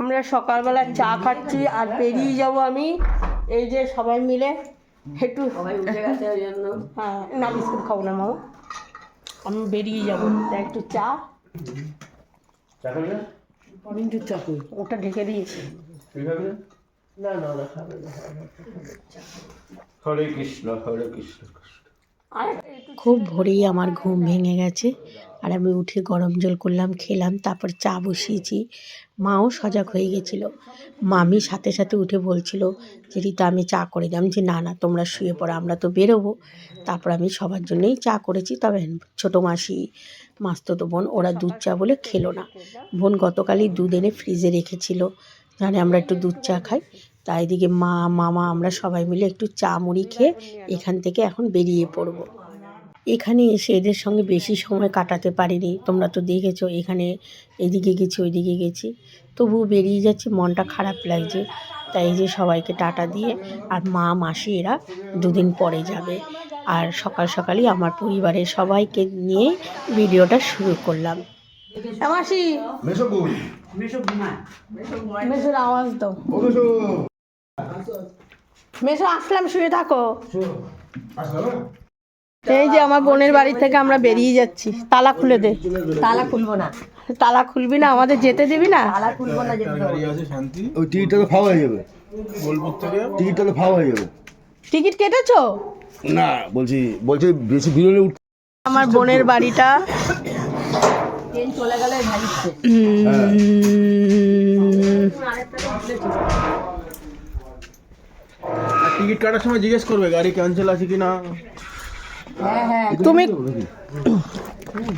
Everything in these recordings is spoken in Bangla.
আমরা সকালবেলা চা খাচ্ছি আর বেরিয়ে যাব আমি। এই যে সবাই মিলে একটু সবাই উঠে গেছে ওই জন্য। হ্যাঁ না বিস্কুট খাব না মামা। আমি বেরিয়ে যাব। তা একটু চা। মিন্টু ওটা ঢেকে দিয়েছি। না? না না। হরে কৃষ্ণ হরে কৃষ্ণ কৃষ্ণ। আর খুব ভোরেই আমার ঘুম ভেঙে গেছে। আর আমি উঠে গরম জল করলাম, খেলাম, তারপর চা বসিয়েছি। মাও সজাগ হয়ে গেছিল। মামি সাথে সাথে উঠে বলছিল যে, রীতা, আমি চা করে দিলাম। যে না না, তোমরা শুয়ে পড়ো, আমরা তো বেরোবো। তারপর আমি সবার জন্যই চা করেছি। তবে ছোটো মাসি, মাস্ততো বোন, ওরা দুধ চা বলে খেলো না। বোন গতকালই দুধ এনে ফ্রিজে রেখেছিল, জানে আমরা একটু দুধ চা খাই। তাই এদিকে মা, মামা, আমরা সবাই মিলে একটু চা মুড়ি খেয়ে এখান থেকে এখন বেরিয়ে পড়ব। এখানে এসে এদের সঙ্গে বেশি সময় কাটাতে পারিনি। তোমরা তো দেখেছ এখানে এদিকে গেছি ওইদিকে গেছি। তবুও বেরিয়ে যাচ্ছে মনটা খারাপ লাগছে। তাই যে সবাইকে টাটা দিয়ে আর মা মাসি এরা দুদিন পরে যাবে। আর সকাল সকালই আমার পরিবারের সবাইকে নিয়ে ভিডিওটা শুরু করলাম। মাসি! মেশো আওয়াজ দাও মেসো। আসলাম শুয়ে থাকো। এই যে আমার বোনের বাড়ি থেকে আমরা বেরিয়ে যাচ্ছি। তালা খুলে দে। তালা খুলবো না। তালা খুলবি না? আমাদের যেতে দিবি না? তালা খুলবো না যেতে দেবো। ওই টিকিটটা তো ফাওয়া হয়ে যাবে। টিকিটটা তো ফাওয়া হয়ে যাবে। টিকিট কেটেছো? না বলছি বলছি বেশি ভিড় হলে উঠ- আমার বোনের বাড়িটা। ট্রেন চলে গেলে টিকিট কাটার সময় জিজ্ঞেস করবে গাড়ি ক্যান্সেল আছে কি না তুমি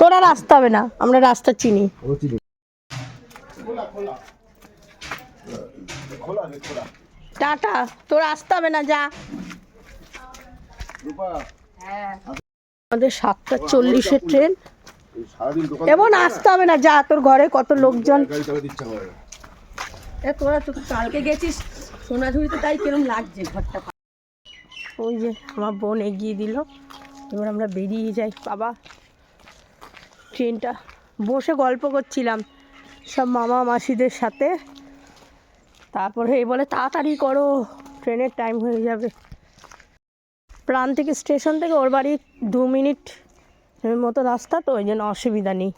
তোরা রাস্তা হবে না আমরা রাস্তা চিনি। টাটা তোর আসতে হবে না যা। আমাদের সাতটা চল্লিশের ট্রেন। এমন আসতে হবে না যা তোর ঘরে কত লোকজন। এ তোরা তো কালকে গেছিস সোনাঝুরিতে তাই কিরম লাগছে ঘরটা? ওই যে আমার বোন এগিয়ে দিল। এবার আমরা বেরিয়ে যাই। বাবা, ট্রেনটা বসে গল্প করছিলাম সব মামা মাসিদের সাথে। তারপরে এই বলে, তাড়াতাড়ি করো, ট্রেনের টাইম হয়ে যাবে। প্রাণ থেকে স্টেশন থেকে ওর বাড়ি দু মিনিট মতো রাস্তা, তো ওই জন্য অসুবিধা নেই।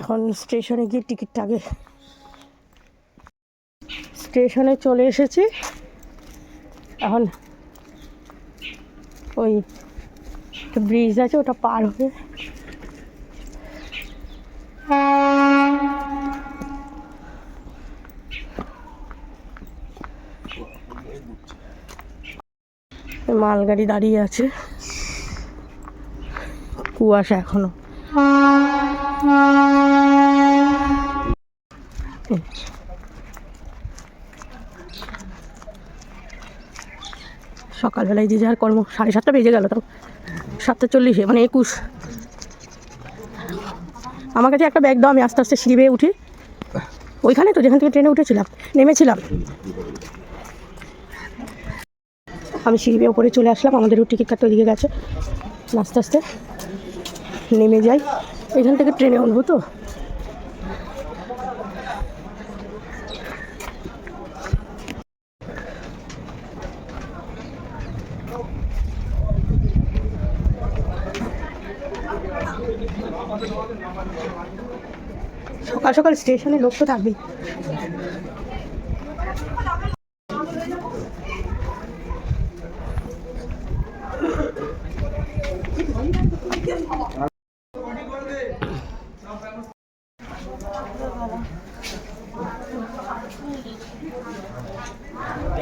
এখন স্টেশনে গিয়ে টিকিটটা আগে। স্টেশনে চলে এসেছি। এখন ওই একটা ব্রিজ আছে, ওটা পার হয়ে। মালগাড়ি দাঁড়িয়ে আছে। কুয়াশা এখনও। সকালবেলায় যে যার কর্ম, সাড়ে সাতটা বেজে গেল তাও। সাতটা চল্লিশে মানে একুশ। আমার কাছে একটা ব্যাগ দাও, আমি আস্তে আস্তে সিঁড়ি বেয়ে উঠি। ওইখানে তো, যেখান থেকে ট্রেনে উঠেছিলাম, নেমেছিলাম। আমি সিঁড়ি বেয়ে উপরে চলে আসলাম আমাদেরও টিকিট কাটতে ওইদিকে গেছে। আস্তে আস্তে নেমে যাই। এখান থেকে ট্রেনে উঠবো তো? সকাল সকাল স্টেশনে লোক তো থাকবেই।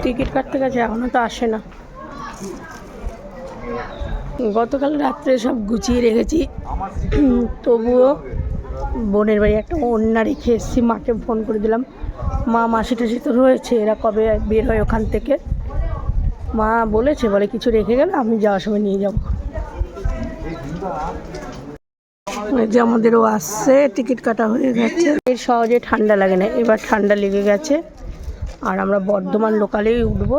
টিকিট কাটতে গেছে, এখনও তো আসে না। গতকাল রাত্রে সব গুছিয়ে রেখেছি। তবুও বোনের বাড়ি একটা অন্যা রেখে এসেছি মাকে ফোন করে দিলাম। মা মাসি টাসি তো রয়েছে এরা কবে বের হয় ওখান থেকে? মা বলেছে বলে কিছু রেখে গেলে আমি যাওয়ার সময় নিয়ে যাব। যে আমাদেরও আসছে টিকিট কাটা হয়ে গেছে। এর সহজে ঠান্ডা লাগে না এবার ঠান্ডা লেগে গেছে। আর আমরা বর্ধমান লোকালেই উঠবো।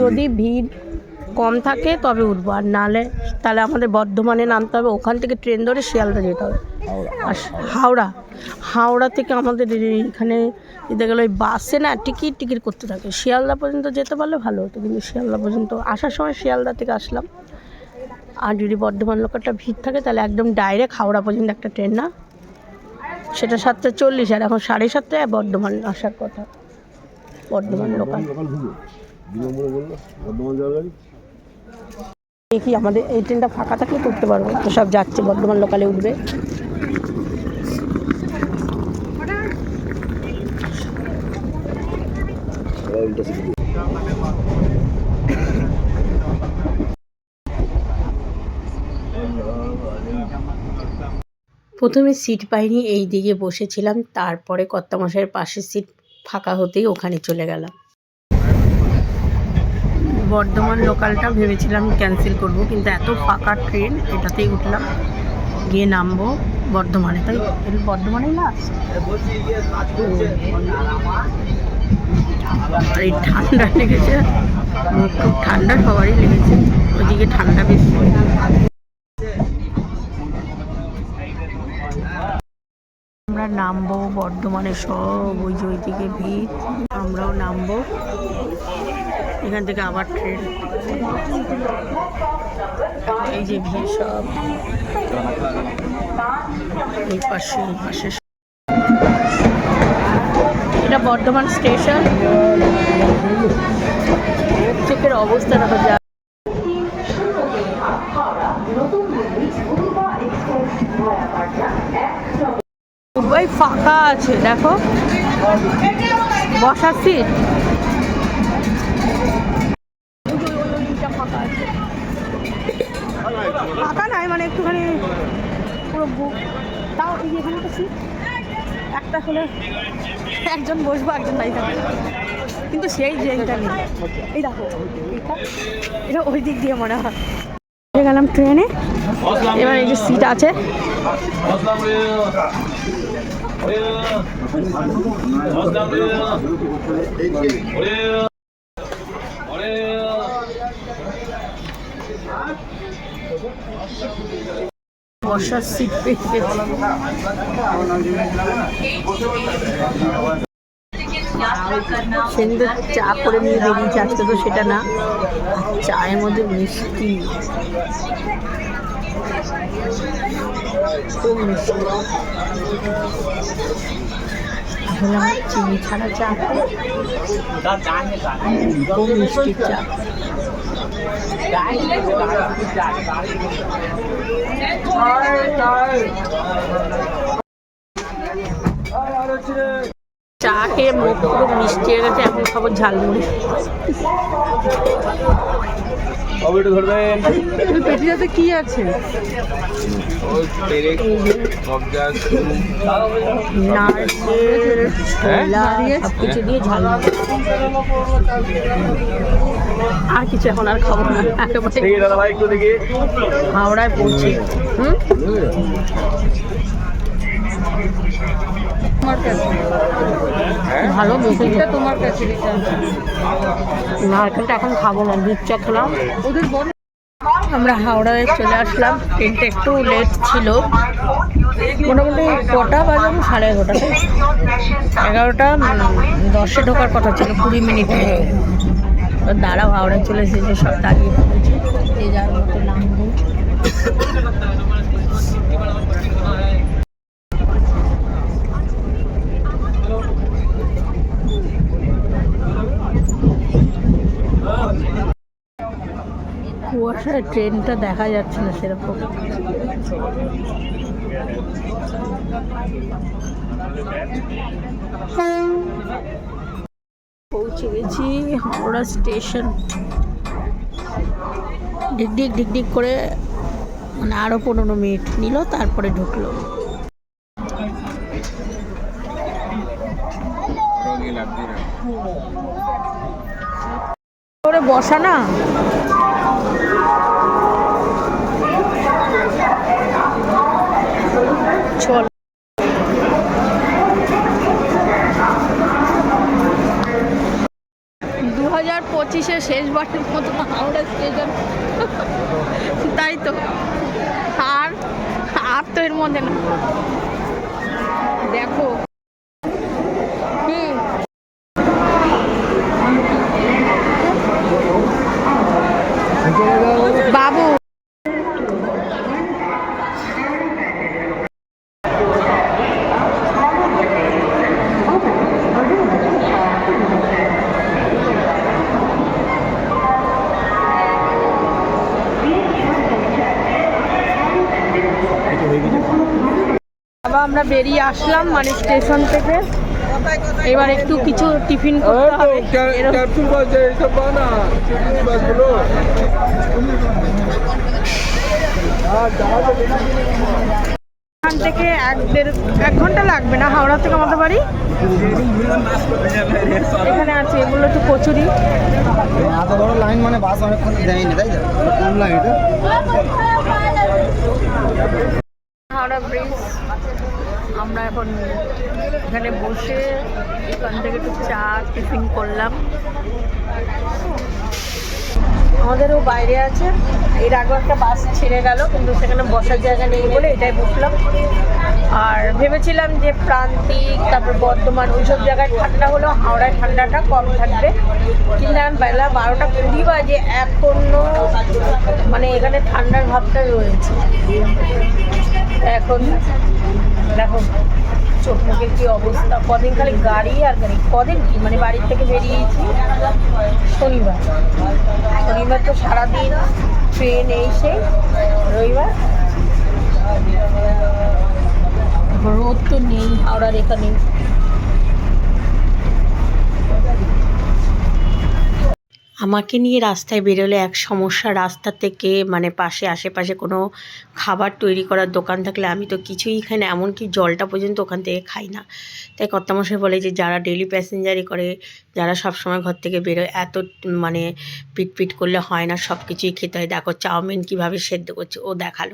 যদি ভিড় কম থাকে তবে উঠবো। আর নালে তাহলে আমাদের বর্ধমানে নামতে হবে ওখান থেকে ট্রেন ধরে শিয়ালদা যেতে হবে। আর হাওড়া হাওড়া থেকে আমাদের এখানে এতে গেলে ওই বাসে না টিকিট টিকিট করতে থাকে। শিয়ালদা পর্যন্ত যেতে পারলে ভালো হতো কিন্তু শিয়ালদা পর্যন্ত আসার সময় শিয়ালদা থেকে আসলাম। আর যদি বর্ধমান লোকালটা ভিড় থাকে তাহলে একদম ডাইরেক্ট হাওড়া পর্যন্ত একটা ট্রেন না। সেটা সাতটা চল্লিশ আর এখন সাড়ে সাতটায় বর্ধমান আসার কথা। বর্ধমান লোকাল। বর্ধমান দেখি আমাদের এই ট্রেনটা ফাঁকা থাকলে করতে পারব? তো সব যাচ্ছে, বর্ধমান লোকালে উঠবে। প্রথমে সিট পাইনি এই দিকে বসেছিলাম। তারপরে কর্তামশাইয়ের পাশের সিট ফাঁকা হতেই ওখানে চলে গেলাম। বর্ধমান লোকালটা ভেবেছিলাম ক্যান্সেল করব, কিন্তু এত ফাঁকা ট্রেন এটাতেই উঠলাম। গিয়ে নামবো বর্ধমানে। তাই বর্ধমানেই আর, এই ঠান্ডা লেগেছে। খুব ঠান্ডা, সবারই লেগেছে। ওইদিকে ঠান্ডা বেশি। আমরা নামবো বর্ধমানে সব, ওই যে ওইদিকে ভিড়। আমরাও নামবো। এখান থেকে আবার ট্রেন এই যে ভিড় সব। এই পাশে পাশে এটা বর্ধমান স্টেশন। চোখের অবস্থা দেখা যায় ফাঁকা আছে, দেখো। বসার সিট একটা হলে একজন বসবো, একজন ভাই থাকবে। কিন্তু সেই ট্রেনটা নেই। এই দেখো এটা ওই দিক দিয়ে মনে হয়। গেলাম ট্রেনে। এবার এই যে সিট আছে। বসার সিট পেয়ে সেদিন চা করে নিয়ে বেরিয়েছি, আজকে তো সেটা না। চায়ের মধ্যে মিষ্টি। মিষ্টি। চিনি ছাড়া চা। খুব মিষ্টি চা। চা খেয়ে মুখ পুরো মিষ্টি হয়ে এখন খাব ঝালমুড়ি। কবেটা ধরবেন পেটিটাতে কি আছে? ঝালমুড়ি আর কিছু এখন আর খাব না। একেবারে দাদা ভাই একটু দেখি। হাওড়ায় পৌঁছে হুম? কাছে ভালো বেশিটা তোমার কাছে নারকেলটা এখন খাব না দুধ চা খেলাম। ওদের আমরা হাওড়ায় চলে আসলাম ট্রেনটা একটু লেট ছিল। মোটামুটি কটা বাজাবো সাড়ে এগারোটা এগারোটা দশে ঢোকার কথা ছিল কুড়ি মিনিট। দাঁড়াও হাওড়ায় চলে এসেছে সব দাঁড়িয়ে পড়েছে। যে যার মতো নামবো। কুয়াশায় ট্রেনটা দেখা যাচ্ছে না সেরকম। পৌঁছে গেছি হাওড়া স্টেশন। ডিগডিগ ডিগডিগ করে মানে আরও পনেরো মিনিট নিল তারপরে ঢুকলো। করে বসা না। হাজার পঁচিশে শেষবারের মতো হাওড়া স্টেশন তাই তো। আর আর তো এর মধ্যে না। দেখো। আমরা বেরিয়ে আসলাম মানে স্টেশন থেকে। এবার একটু কিছু টিফিন করতে হবে। এখান থেকে এক দেড় এক ঘণ্টা লাগবে না? হাওড়া থেকে আমাদের বাড়ি? এখানে আছে এগুলো একটু কচুরি। এত বড় লাইন মানে বাস অনেকক্ষণ দেয়নি তাই তো? কোন লাইন এটা। হাওড়া ব্রিজ। আমরা এখন এখানে বসে এখান থেকে একটু চা, টিফিন করলাম। আমাদেরও বাইরে আছে। এর আগে একটা বাস ছেড়ে গেল, কিন্তু সেখানে বসার জায়গা নেই বলে এটাই বসলাম। আর ভেবেছিলাম যে প্রান্তিক, তারপর বর্ধমান, ওইসব জায়গায় ঠান্ডা হলেও হাওড়ায় ঠান্ডাটা কম থাকবে। কিন্তু এখন বেলা বারোটা কুড়ি বাজে, এখনও মানে এখানে ঠান্ডার ভাবটা রয়েছে। এখন দেখো, চোখ মুখের কি অবস্থা? কদিন খালি গাড়ি আর গাড়ি? কদিন কি? মানে বাড়ির থেকে বেরিয়েছি শনিবার। শনিবার তো সারাদিন ট্রেন এই সেই রবিবার। রোদ তো নেই হাওড়ার এখানে আমাকে নিয়ে রাস্তায় বেরোলে এক সমস্যা, রাস্তা থেকে মানে পাশে, আশেপাশে কোনো খাবার তৈরি করার দোকান থাকলে আমি তো কিছুই খাই না, এমনকি জলটা পর্যন্ত ওখান থেকে খাই না। তাই কর্তামশাই বলে যে, যারা ডেলি প্যাসেঞ্জারি করে, যারা সব সময় ঘর থেকে বেরোয়, এত মানে পিট পিট করলে হয় না সব কিছুই খেতে হয়। দেখো চাউমিন কীভাবে সেদ্ধ করছে, ও দেখাল।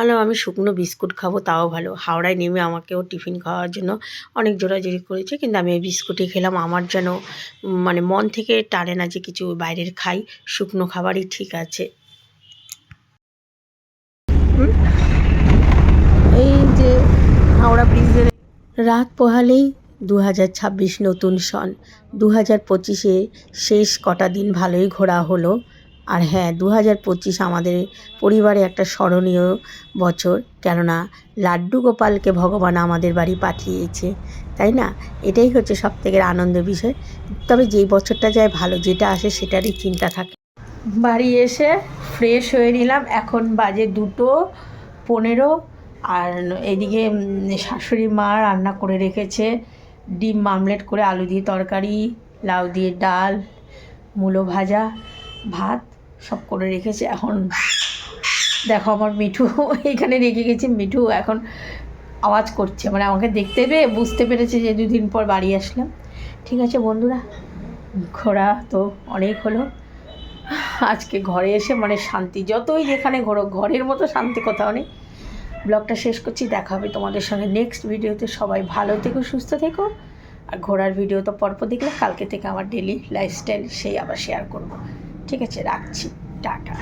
আলো আমি শুকনো বিস্কুট খাব, তাও ভালো। হাওড়ায় নেমে আমাকেও টিফিন খাওয়ার জন্য অনেক জোরাজোরি করেছে, কিন্তু আমি এই বিস্কুটই খেলাম। আমার যেন মানে মন থেকে টানে না যে কিছু বাইরের খাই, শুকনো খাবারই ঠিক আছে। এই যে হাওড়া ব্রিজের রাত পোহালেই দু হাজার ছাব্বিশ নতুন সন। দু হাজার পঁচিশে শেষ কটা দিন ভালোই ঘোরা হলো। আর হ্যাঁ দু হাজার পঁচিশ আমাদের পরিবারে একটা স্মরণীয় বছর। কেননা, লাড্ডু গোপালকে ভগবান আমাদের বাড়ি পাঠিয়েছে। তাই না? এটাই হচ্ছে সব থেকে আনন্দের বিষয়। তবে যেই বছরটা যায় ভালো, যেটা আসে সেটারই চিন্তা থাকে। বাড়ি এসে ফ্রেশ হয়ে নিলাম। এখন বাজে দুটো পনেরো। আর এদিকে শাশুড়ি মা রান্না করে রেখেছে। ডিম মামলেট করে আলু দিয়ে তরকারি, লাউ দিয়ে ডাল, মূলো ভাজা, ভাত সব করে রেখেছে। এখন দেখো আমার মিঠু, এখানে রেখে গেছি মিঠু। এখন আওয়াজ করছে মানে আমাকে দেখতে পেয়ে বুঝতে পেরেছে যে দুদিন পর বাড়ি আসলাম। ঠিক আছে বন্ধুরা, ঘোরা তো অনেক হলো। আজকে ঘরে এসে মানে শান্তি, যতই যেখানে ঘোরো, ঘরের মতো শান্তি কোথাও নেই। ব্লগটা শেষ করছি, দেখা হবে তোমাদের সঙ্গে নেক্সট ভিডিওতে। সবাই ভালো থেকো, সুস্থ থেকো। আর ঘোরার ভিডিও তো পরপর দেখলে কালকে থেকে আমার ডেলি লাইফস্টাইল সেই আবার শেয়ার করব। ঠিক আছে, রাখছি, টাটা।